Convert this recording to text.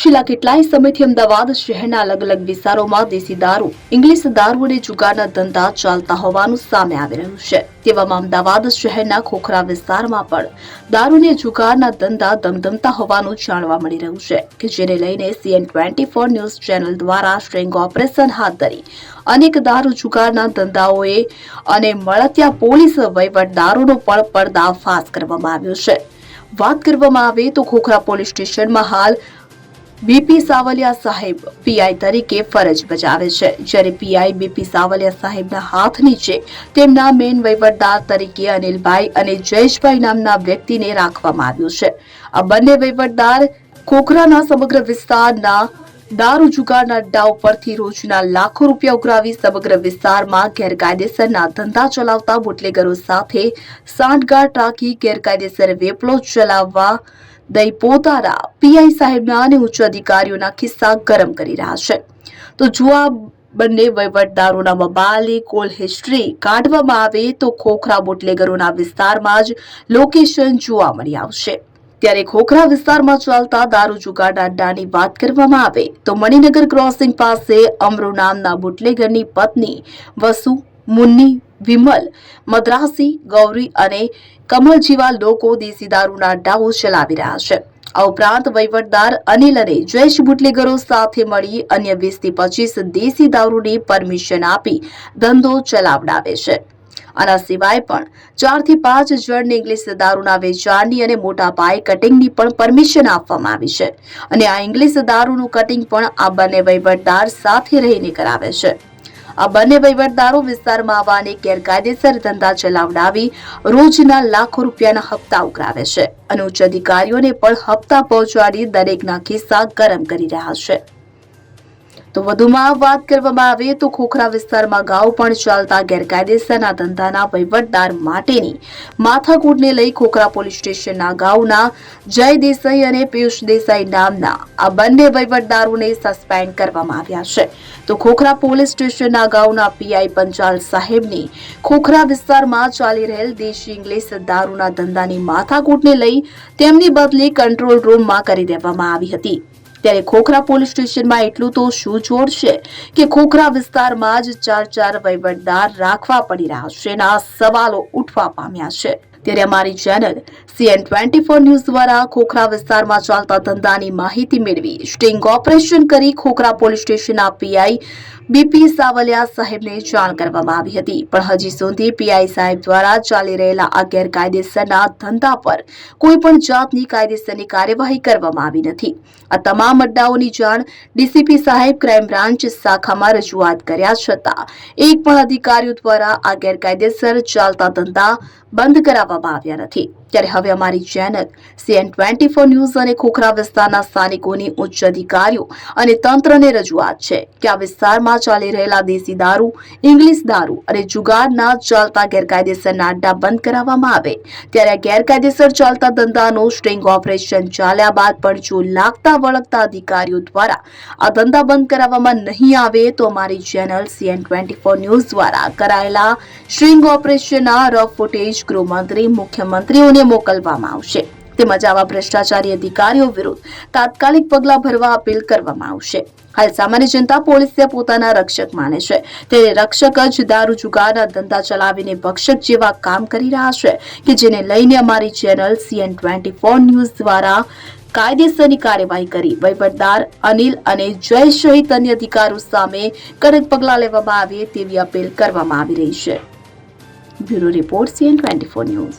છેલ્લા કેટલાય સમયથી અમદાવાદ શહેરના અલગ અલગ વિસ્તારોમાં દેશી દારૂ, ઇંગ્લિશ દારૂ અને જુગારના ધંધા ચાલતા હોવાનું સામે આવી રહ્યું છે. તેવામાં અમદાવાદ શહેરના ખોખરા વિસ્તારમાં પણ દારૂ અને જુગારના ધંધા ધમધમતા હોવાનું જાણવા મળી રહ્યું છે, કે જેને લઈને CN twenty four news channel દ્વારા સ્ટ્રિંગ ઓપરેશન હાથ ધરી અનેક દારૂ, જુગારના ધંધાઓએ અને મળતિયા પોલીસ વહીવટદારોનો પણ પડદાફાશ કરવામાં આવ્યો છે. વાત કરવામાં આવે તો ખોખરા પોલીસ સ્ટેશનમાં હાલ બીપી સાવલિયા સાહેબ પીઆઈ તરીકે ફરજ બજાવે છે. જ્યારે પીઆઈ બીપી સાવલિયા સાહેબના હાથ નીચે તેમના મેન વહીવટદાર તરીકે અનિલભાઈ અને જયેશભાઈ નામના વ્યક્તિને રાખવામાં આવ્યું છે. આ બંને વહીવટદાર ખોખરાના સમગ્ર વિસ્તારના દારૂ જુગારના અડ્ડા પરથી રોજના લાખો રૂપિયા ઉઘરાવી સમગ્ર વિસ્તારમાં ગેરકાયદેસરના ધંધા ચલાવતા બુટલેગરો સાથે સાંઠગાંઠ રાખી ગેરકાયદેસર વેપલો ચલાવવા દઈ પોતાના પીઆઈ સાહેબના અને ઉચ્ચ અધિકારીઓના ખિસ્સા ગરમ કરી રહ્યા છે. તો જો આ બંને વહીવટદારોના મોબાઈલની કોલ હિસ્ટ્રી કાઢવામાં આવે તો ખોખરા બુટલેગરોના વિસ્તારમાં જ લોકેશન જોવા મળી આવશે. ત્યારે ખોખરા વિસ્તારમાં ચાલતા દારૂ જુગારના અડ્ડાની વાત કરવામાં આવે તો મણિનગર ક્રોસિંગ પાસે અમરો નામના બુટલેગરની પત્ની વસુ મુન્ની, વિમલ, મદ્રાસી, ગૌરી અને કમલ જેવા લોકો દેશી દારૂના અડ્ડાઓ ચલાવી રહ્યા છે. આ ઉપરાંત વહીવટદાર અનિલ અને જયેશ બુટલેગરો સાથે મળી અન્ય વીસથી પચીસ દેશી દારૂની પરમિશન આપી ધંધો ચલાવડાવે છે. આના સિવાય પણ ચારથી પાંચ જણને ઇંગ્લિશ દારૂના વેચાણની અને મોટા પાયે કટિંગની પણ પરમિશન આપવામાં આવી છે. અને આ ઇંગ્લિશ દારૂનું કટિંગ પણ આ બંને વહીવટદાર સાથે રહીને કરાવે છે. આ બંને વહીવટદારો વિસ્તારમાં આવવાને ગેરકાયદેસર ધંધા ચલાવડાવી રોજના લાખો રૂપિયાના હપ્તા ઉઘરાવે છે અને ઉચ્ચ અધિકારીઓને પણ હપ્તા પહોંચાડી દરેકના ખિસ્સા ગરમ કરી રહ્યા છે. તો વધુમાં વાત કરવામાં આવે તો ખોખરા વિસ્તારમાં ગાઉ પણ ચાલતા ગેરકાયદેસરના ધંધાના વહીવટદાર માટેની માથાકૂટને લઈ ખોખરા પોલીસ સ્ટેશનના ગાઉના જય દેસાઈ અને પિયુષ દેસાઈ નામના આ બંને વહીવટદારોને સસ્પેન્ડ કરવામાં આવ્યા છે. તો ખોખરા પોલીસ સ્ટેશનના ગાઉના પીઆઈ પંચાલ સાહેબની ખોખરા વિસ્તારમાં ચાલી રહેલ દેશી ઇંગ્લિશ દારૂના ધંધાની માથાકૂટને લઈ તેમની બદલી કંટ્રોલ રૂમમાં કરી દેવામાં આવી હતી. ત્યારે ખોખરા પોલીસ સ્ટેશનમાં એટલું તો શું જોડ છે કે ખોખરા વિસ્તારમાં જ ચાર ચાર વહીવટદાર રાખવા પડી રહ્યા છે એના સવાલો ઉઠવા પામ્યા છે. ત્યારે અમારી channel CN twenty four news દ્વારા ખોખરા વિસ્તારમાં ચાલતા ધંધાની માહિતી મેળવી, સ્ટિંગ ઓપરેશન કરી ખોખરા પોલીસ સ્ટેશનના પીઆઈ બીપી સાવલિયા સાહેબને જાણ કરવામાં આવી હતી. પણ હજી સુધી પીઆઈ સાહેબ દ્વારા ચાલી રહેલા આ ગેરકાયદેસરના ધંધા પર કોઈ પણ જાતની કાયદેસરની કાર્યવાહી કરવામાં આવી નથી. આ તમામ અડ્ડાઓની જાણ ડીસીપી સાહેબ ક્રાઇમ બ્રાન્ચ શાખામાં રજૂઆત કર્યા છતાં એક પણ અધિકારીઓ દ્વારા આ ગેરકાયદેસર ચાલતા ધંધા બંધ કરાવવામાં આવ્યા નથી. ત્યારે હવે અમારી channel CN twenty four news અને ખોખરા વિસ્તારના સ્થાનિકોની ઉચ્ચ અધિકારીઓ અને તંત્રને રજૂઆત છે કે આ વિસ્તારમાં ચાલી રહેલા દેશી દારૂ, ઇંગ્લિશ દારૂ અને જુગારના ચાલતા ગેરકાયદેસરના અડ્ડા બંધ કરાવવામાં આવે. ત્યારે આ ગેરકાયદેસર ચાલતા ધંધાનો સ્ટ્રિંગ ઓપરેશન ચાલ્યા બાદ પણ જો લાગતા વળગતા અધિકારીઓ દ્વારા આ ધંધા બંધ કરાવવામાં નહીં આવે તો અમારી channel CN twenty four news દ્વારા કરાયેલા સ્ટ્રિંગ ઓપરેશનના રફ ફૂટેજ ગૃહમંત્રી, મુખ્યમંત્રીઓને મોકલવામાં આવશે. તેમજ આવા ભ્રષ્ટાચારી અધિકારીઓ વિરુદ્ધ તાત્કાલિક પગલાં ભરવા અપીલ કરવામાં આવશે. હાલ સામાન્ય જનતા પોલીસને પોતાના રક્ષક માને છે. ત્યારે રક્ષક જ દારૂ જુગારના ધંધા ચલાવીને ભક્ષક જેવા કામ કરી રહ્યા છે કે જેને લઈને અમારી channel CN twenty four news દ્વારા કાયદેસરની કાર્યવાહી કરી. વહીવટદાર અનિલ અને જય સહિત અન્ય અધિકારો સામે કડક પગલાં લેવામાં આવે તેવી અપીલ કરવામાં આવી રહી છે. Bureau report CN twenty four news.